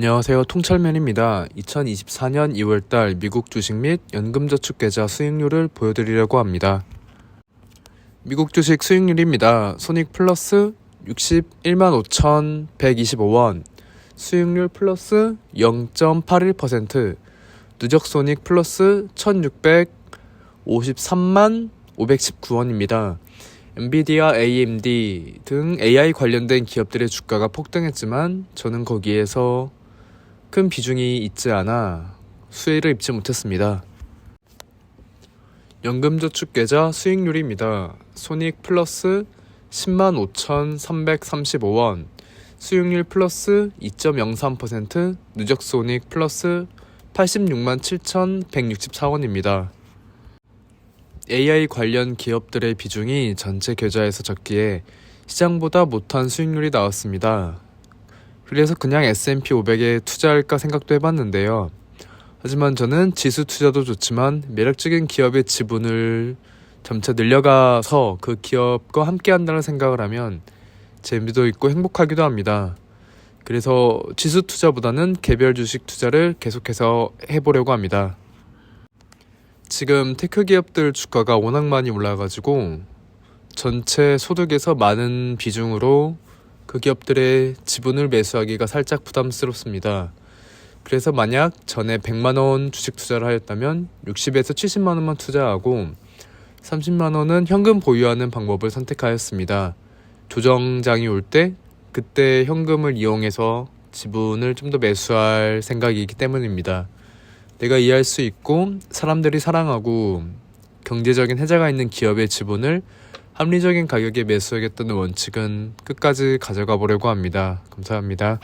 안녕하세요. 통찰맨입니다. 2024년 2월달 미국 주식 및 연금저축계좌 수익률을 보여드리려고 합니다. 미국 주식 수익률입니다. 손익 플러스 61만 5,125원, 수익률 플러스 0.81%, 누적 손익 플러스 1,653만 519원입니다. 엔비디아, AMD 등 AI 관련된 기업들의 주가가 폭등했지만 저는 거기에서 큰 비중이 있지 않아 수혜를 입지 못했습니다. 연금저축계좌 수익률입니다. 손익 플러스 10만 5,335원, 수익률 플러스 2.03%, 누적 손익 플러스 86만 7,164원입니다. AI 관련 기업들의 비중이 전체 계좌에서 적기에 시장보다 못한 수익률이 나왔습니다. 그래서 그냥 S&P 500에 투자할까 생각도 해봤는데요. 하지만 저는 지수 투자도 좋지만 매력적인 기업의 지분을 점차 늘려가서 그 기업과 함께 한다는 생각을 하면 재미도 있고 행복하기도 합니다. 그래서 지수 투자보다는 개별 주식 투자를 계속해서 해보려고 합니다. 지금 테크 기업들 주가가 워낙 많이 올라가지고 전체 소득에서 많은 비중으로 그 기업들의 지분을 매수하기가 살짝 부담스럽습니다. 그래서 만약 전에 100만 원 주식 투자를 하였다면 60에서 70만 원만 투자하고 30만 원은 현금 보유하는 방법을 선택하였습니다. 조정장이 올 때 그때 현금을 이용해서 지분을 좀 더 매수할 생각이기 때문입니다. 내가 이해할 수 있고 사람들이 사랑하고 경제적인 혜자가 있는 기업의 지분을 합리적인 가격에 매수하겠다는 원칙은 끝까지 가져가 보려고 합니다. 감사합니다.